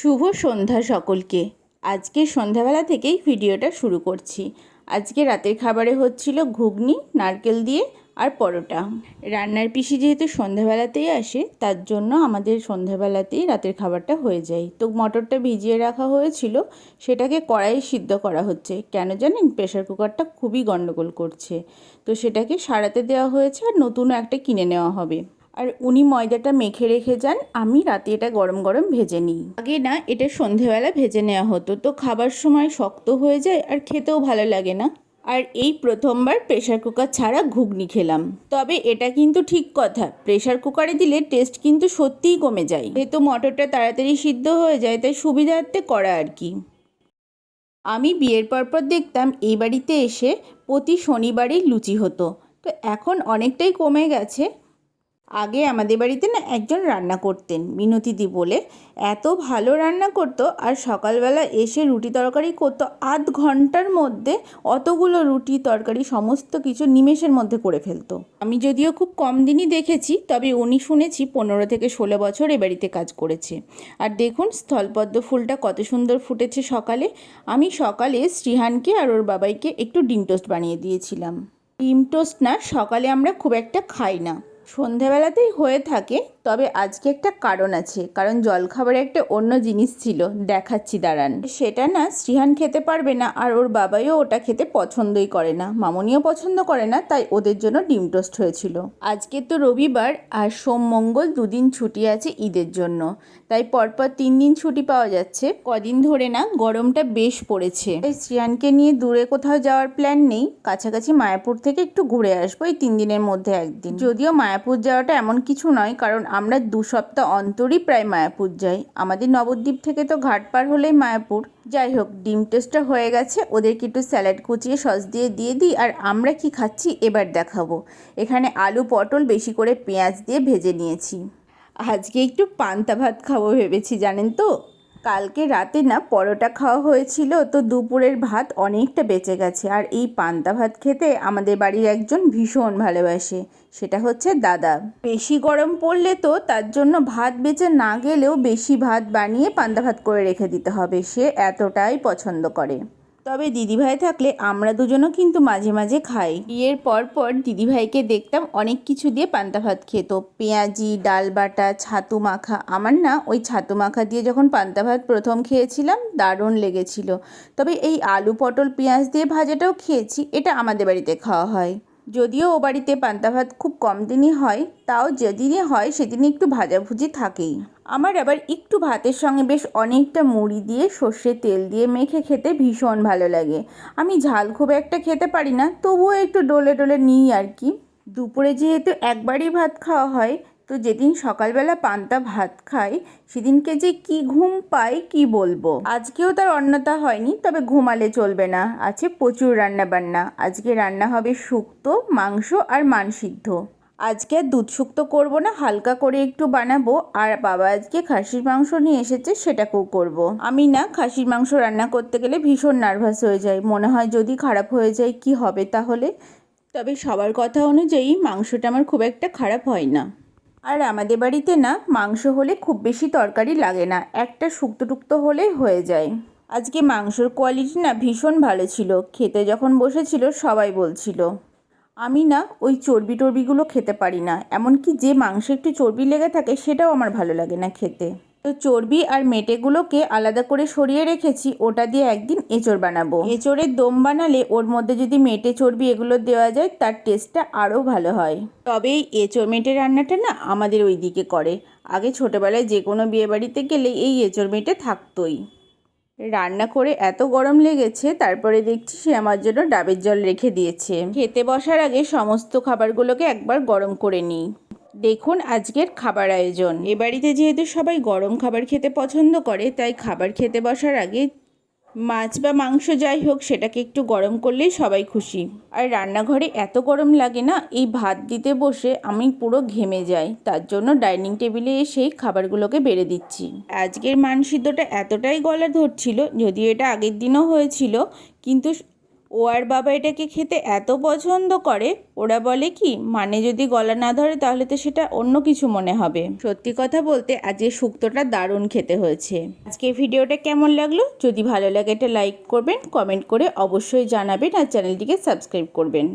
শুভ সন্ধ্যা সকলকে। আজকে সন্ধ্যাবেলা থেকেই ভিডিওটা শুরু করছি। আজকে রাতের খাবারে হচ্ছিল ঘুগনি, নারকেল দিয়ে আর পরোটা। রান্নার পিসি যেহেতু সন্ধ্যাবেলাতেই আসে, তার জন্য আমাদের সন্ধ্যাবেলাতেই রাতের খাবারটা হয়ে যায়। তো মটরটা ভিজিয়ে রাখা হয়েছিল, সেটাকে কড়াই সিদ্ধ করা হচ্ছে। কেন জানেন? প্রেশার কুকারটা খুবই গন্ডগোল করছে। তো সেটাকে সারাতে দেওয়া হয়েছে আর নতুনও একটা কিনে নেওয়া হবে। আর উনি ময়দাটা মেখে রেখে যান, আমি রাতে এটা গরম গরম ভেজে নিই। আগে না, এটা সন্ধেবেলা ভেজে নেওয়া হতো, তো খাবার সময় শক্ত হয়ে যায় আর খেতেও ভালো লাগে না। আর এই প্রথমবার প্রেশার কুকার ছাড়া ঘুগনি খেলাম। তবে এটা কিন্তু ঠিক কথা প্রেশার কুকারে দিলে টেস্ট কিন্তু সত্যিই কমে যায়। যেহেতু মটরটা তাড়াতাড়ি সিদ্ধ হয়ে যায়, তাই সুবিধার্থে করা আর কি। আমি বিয়ের পরপর দেখতাম এই বাড়িতে এসে প্রতি শনিবারই লুচি হতো, তো এখন অনেকটাই কমে গেছে। আগে আমাদের বাড়িতে না একজন রান্না করতেন মিনতিদি বলে। এত ভালো রান্না করতো আর সকালবেলা এসে রুটি তরকারি করতো আধ ঘণ্টার মধ্যে অতগুলো রুটি, তরকারি, সমস্ত কিছু নিমেষের মধ্যে করে ফেলতো। আমি যদিও খুব কম দিনই দেখেছি, তবে উনি শুনেছি পনেরো থেকে ষোলো বছর এ বাড়িতে কাজ করেছে। আর দেখুন, স্থলপদ্ম ফুলটা কত সুন্দর ফুটেছে সকালে। আমি সকালে শ্রীহানকে আর ওর বাবাইকে একটু ডিম টোস্ট বানিয়ে দিয়েছিলাম। ডিম টোস্ট না সকালে আমরা খুব একটা খাই না। সন্ধেবেলাতেই হয়ে থাকে, তবে আজকে একটা কারণ আছে, কারণ জলখাবারে একটা অন্য জিনিস ছিল, দেখাচ্ছি দাঁড়ান। সেটা না, শ্রীহান খেতে পারবে না, আর ওর বাবাইও ওটা খেতে পছন্দই করে না। মামনিও পছন্দ করে না, তাই ওদের জন্য ডিম টোস্ট হয়েছিল। আজকে তো রবিবার, আর সোম মঙ্গল দুদিন ছুটি আছে ঈদের জন্য। তাই পরপর তিন দিন ছুটি পাওয়া যাচ্ছে। কদিন ধরে না, গরমটা বেশ পড়েছে। তাই শ্রিয়ানকে নিয়ে দূরে কোথাও যাওয়ার প্ল্যান নেই। কাছাকাছি মায়াপুর থেকে একটু ঘুরে আসব এই তিন দিনের মধ্যে একদিন। যদিও মায়াপুর যাওয়াটা এমন কিছু নয়, কারণ আমরা দু সপ্তাহ অন্তরই প্রায় মায়াপুর যাই। আমাদের নবদ্বীপ থেকে তো ঘাট পার হলেই মায়াপুর। যাই হোক, ডিম টেস্টটা হয়ে গেছে, ওদেরকে একটু স্যালাড কুচিয়ে সস দিয়ে দিয়ে দিই, আর আমরা কি খাচ্ছি এবার দেখাবো। এখানে আলু পটল, বেশি করে পেঁয়াজ দিয়ে ভেজে নিয়েছি। আজকে একটু পান্তা ভাত খাব ভেবেছি, জানেন তো? কালকে রাতে না পরোটা খাওয়া হয়েছিল, তো দুপুরের ভাত অনেকটা বেঁচে গেছে। আর এই পান্তা ভাত খেতে আমাদের বাড়ির একজন ভীষণ ভালোবাসে, সেটা হচ্ছে দাদা। বেশি গরম পড়লে তো তার জন্য ভাত বেঁচে না গেলেও বেশি ভাত বানিয়ে পান্তা ভাত করে রেখে দিতে হবে, সে এতটাই পছন্দ করে। তবে দিদিভাই থাকলে আমরা দুজনও কিন্তু মাঝে মাঝে খাই। বিয়ের পর পর দিদিভাইকে দেখতাম অনেক কিছু দিয়ে পান্তা ভাত খেত। পেঁয়াজি, ডাল বাটা, ছাতু মাখা। আমার না ওই ছাতু মাখা দিয়ে যখন পান্তা ভাত প্রথম খেয়েছিলাম দারুণ লেগেছিল। তবে এই আলু পটল পেঁয়াজ দিয়ে ভাজাটাও খেয়েছি, এটা আমাদের বাড়িতে খাওয়া হয়। যদিও ও বাড়িতে পান্তা ভাত খুব কম দিনই হয়, তাও যেদিনই হয় সেদিনই একটু ভাজাভুজি থাকেই। আমার আবার একটু ভাতের সঙ্গে বেশ অনেকটা মুড়ি দিয়ে সর্ষে তেল দিয়ে মেখে খেতে ভীষণ ভালো লাগে। আমি ঝাল খুব একটা খেতে পারি না, তবুও একটু ডলে ডলে নিই আর কি। দুপুরে যেহেতু একবারই ভাত খাওয়া হয় তো যেদিন সকালবেলা পান্তা ভাত খাই, সেদিনকে যে কি ঘুম পাই কি বলব? আজকেও তার অন্যতা হয়নি, তবে ঘুমালে চলবে না। আছে প্রচুর রান্না বান্না আজকে রান্না হবে শুক্তো, মাংস আর মানসিদ্ধ আজকে আর দুধ শুক্তো করব না, হালকা করে একটু বানাবো। আর বাবা আজকে খাসির মাংস নিয়ে এসেছে, সেটাকেও করব। আমি না, খাসির মাংস রান্না করতে গেলে ভীষণ নার্ভাস হয়ে যাই। মনে হয় যদি খারাপ হয়ে যায়, কি হবে তাহলে? তবে সবার কথা অনুযায়ী মাংসটা আমার খুব একটা খারাপ হয় না। আর আমাদের বাড়িতে না মাংস হলে খুব বেশি তরকারি লাগে না, একটা শুক্তো টুক্তো হলেই হয়ে যায়। আজকে মাংসর কোয়ালিটি না ভীষণ ভালো ছিল, খেতে যখন বসেছিল সবাই বলছিল। আমি না ওই চর্বি টর্বিগুলো খেতে পারি না, এমনকি যে মাংসে একটু চর্বি লেগে থাকে সেটাও আমার ভালো লাগে না খেতে। তো চর্বি আর মেটেগুলোকে আলাদা করে সরিয়ে রেখেছি, ওটা দিয়ে একদিন এঁচড় বানাবো। এঁচড়ের দম বানালে ওর মধ্যে যদি মেটে চর্বি এগুলো দেওয়া যায়, তার টেস্টটা আরও ভালো হয়। তবে এই এঁচড় মেটে রান্নাটা না আমাদের ওই দিকে করে। আগে ছোটোবেলায় যে কোনো বিয়েবাড়িতে গেলে এই এঁচড় মেটে থাকতোই। রান্না করে এত গরম লেগেছে, তারপরে দেখছি সে আমার জন্য ডাবের জল রেখে দিয়েছে। খেতে বসার আগে সমস্ত খাবারগুলোকে একবার গরম করে নিই। দেখুন আজকের খাবার আয়োজন। এ বাড়িতে যেহেতু সবাই গরম খাবার খেতে পছন্দ করে, তাই খাবার খেতে বসার আগে মাছ বা মাংস যাই হোক, সেটাকে একটু গরম করলেই সবাই খুশি। আর রান্নাঘরে এত গরম লাগে না, এই ভাত দিতে বসে আমি পুরো ঘেমে যাই। তার জন্য ডাইনিং টেবিলে এসেই খাবারগুলোকে বেড়ে দিচ্ছি। আজকের মান সিদ্ধটা এতটাই গলা ধরছিল, যদিও এটা আগের দিনও হয়েছিল, কিন্তু ও আর বাবা এটাকে খেতে এত পছন্দ করে, ওরা বলে কি মানে যদি গলা না ধরে তাহলে তো সেটা অন্য কিছু মনে হবে। সত্যি কথা বলতে আজকে শুক্তটা দারুণ খেতে হয়েছে। আজকে ভিডিওটা কেমন লাগল? যদি ভালো লাগে এটা লাইক করবেন, কমেন্ট করে অবশ্যই জানাবেন আর চ্যানেলটিকে সাবস্ক্রাইব করবেন।